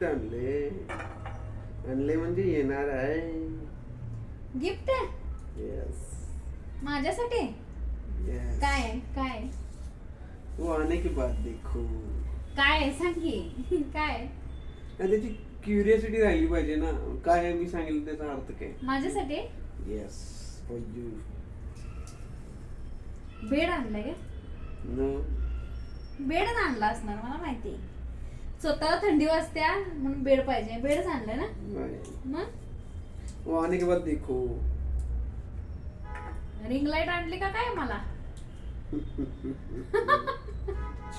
Gift आणले. आणले म्हणजे येणार आहे. गिफ्ट? आहे येस माझ्यासाठी? येस काय? आहे? काय? आहे? वो आने के बाद देखो. काय? आहे? सांग की. काय? आहे? आणि त्याची क्युरियोसिटी राहिली पाहिजे ना. काय आहे मी सांगितलं त्याचा अर्थ काय? माझ्यासाठी? येस फॉर यू बेड आणलाय का? नो बेडच आणला असणार मला माहिती. स्वतःला थंडी वाजत्या म्हणून बेड पाहिजे. बेडच आणलाय ना? मग? वो आने के बाद देखो. रिंग लाइट आणली का काय मला?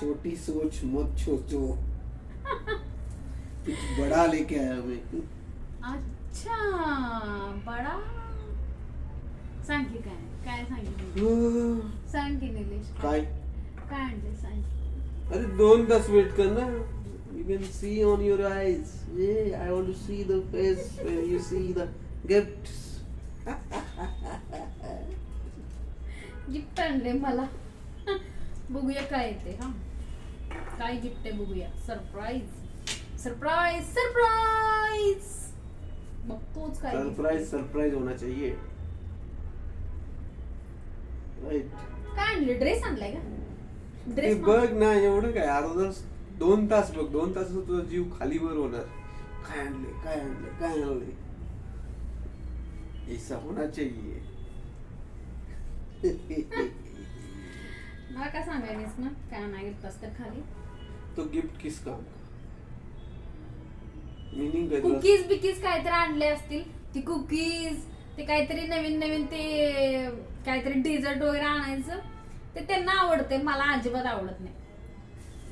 छोटी सोच मत सोचो कुछ बड़ा लेके आया मैं. अच्छा बडा? सांग की काय? काय सांगितलं हाँ, सांग की निलेश. काय? काय आणले सांग अरे दोन तास वेट कर ना. You can see on your eyes ये I want to see the face you see the gifts gift आणले मला. बघूया काय येते हा. काय गिफ्ट आहे बघूया. सरप्राईज सरप्राईज सरप्राईज बघतोच काय gift. सरप्राइज सरप्राइज होना चाहिए. राईट काय आणले? ड्रेस आणलाय का? ड्रेस बघ ना एवढं काय? अर्धा तास दोन तास बघ दोन तास तुझा जीव खाली वर होणार. काय आणले काय आणले काय आणले ऐसा होना चाहिए. मला काय सांगायलीस ना? काय नाही तर खाली. तो गिफ्ट किस काम का मीनिंग? कुकीज बिकीज काहीतरी आणले असतील. ती कुकीज ते काहीतरी नवीन नवीन ते काहीतरी डेझर्ट वगैरे आणायचं. ते त्यांना आवडते मला अजिबात आवडत नाही.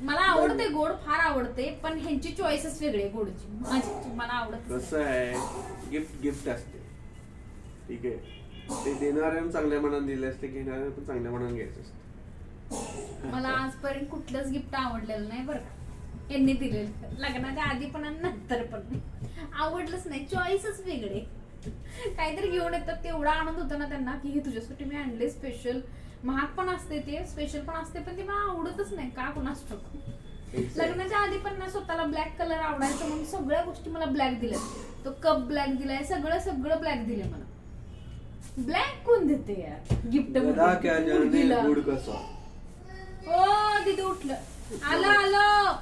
मला आवडते गोड फार आवडते पण ह्यांची चॉईसच वेगळी आहे गोडची. माझी मला आवडत कसं आहे गिफ्ट गिफ्ट असते. ठीक आहे. ते देणाऱ्यानं चांगल्या मनाने दिले असते घेणाऱ्यानं पण चांगल्या मनाने घ्यायचं असते. मला आजपर्यंत कुठलंच गिफ्ट आवडलेलं नाही बरं का. यांनी दिलेलं. लग्नाच्या आधी पण आणि नंतर पण. आवडलंच नाही. चॉईसच वेगळे. काहीतरी घेऊन येतात तेवढा आनंद होतो ना त्यांना की हे तुझ्यासाठी मी आणले स्पेशल महाग पण असते ते स्पेशल पण असते पण ते मला आवडतच नाही का ठाऊक लग्नाच्या आधी पण ना स्वतःला ब्लॅक कलर आवडायचं म्हणून सगळ्या गोष्टी मला ब्लॅक दिल्या तो कप ब्लॅक दिलाय सगळं सगळं ब्लॅक दिले मला. ब्लॅक कोण देते यार? गिफ्ट ओ दीदी उठलं. आलं आलं.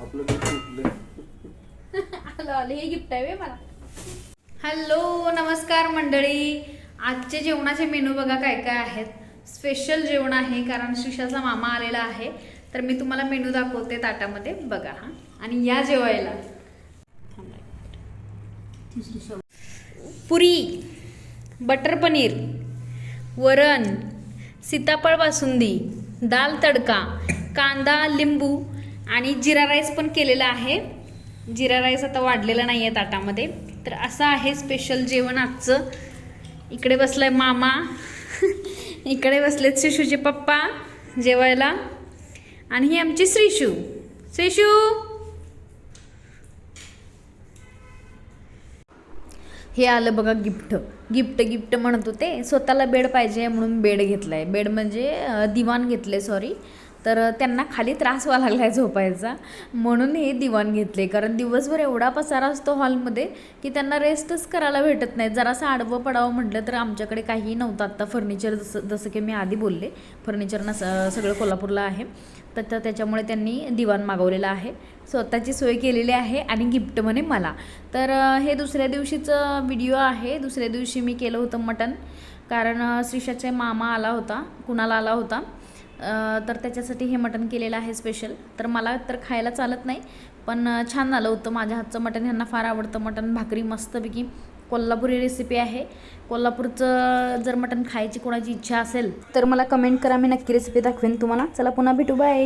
आपलं आलं आलं. हे गिफ्ट आहे मला. हॅलो नमस्कार मंडळी. आजचे जेवणाचे मेनू बघा काय काय आहेत. स्पेशल जेवण आहे कारण शिशाचा मामा आलेला आहे. तर मी तुम्हाला मेनू दाखवते ताटामध्ये. बघा हा. आणि या जेवायला. पुरी बटर पनीर वरण सीताफळ बासुंदी दाल तडका कांदा लिंबू आणि जिरा राईस पण केलेला आहे. जिरा राईस आता वाढलेला नाही आहे ताटामध्ये. तर असं आहे स्पेशल जेवण आजचं. इकडे बसलाय मामा. इकडे बसलेत शिशूचे पप्पा जेवायला. आणि ही आमची श्रीशू. श्रीशू! हे आलं बघा गिफ्ट. गिफ्ट गिफ्ट म्हणत होते. स्वतःला बेड पाहिजे म्हणून बेड घेतलाय. बेड म्हणजे दिवाण घेतले सॉरी तर त्यांना खाली त्रास व्हायला आहे झोपायचा. म्हणून हे दिवाण घेतले. कारण दिवसभर एवढा पसारा असतो हॉलमध्ये की त्यांना रेस्टच करायला भेटत नाही. जरासं आडवं पडावं म्हटलं तर आमच्याकडे काहीही नव्हतं. आत्ता फर्निचर जसं जसं की मी आधी बोलले फर्निचर ना स- सगळं कोल्हापूरला आहे. तर तर त्याच्यामुळे त्यांनी दिवाण मागवलेलं आहे. स्वतःची सोय केलेली आहे आणि गिफ्ट म्हणे मला. तर हे दुसऱ्या दिवशीचं व्हिडिओ आहे. दुसऱ्या दिवशी मी केलं होतं मटण. कारण श्रीशाचे श्रीषाचे मामा आला होता. कुणाला आला होता? तर त्याच्यासाठी हे मटण केलेलं आहे स्पेशल तर मला तर खायला चालत नाही पण छान झालं होतं. माझ्या हातचं मटण ह्यांना फार आवडतं मटण. भाकरी मस्तपैकी कोल्हापुरी रेसिपी आहे. कोल्हापूरचं जर मटण खायची कोणाची इच्छा असेल तर मला कमेंट करा. मी नक्की रेसिपी दाखवेन तुम्हाला. चला पुन्हा भेटू. बाय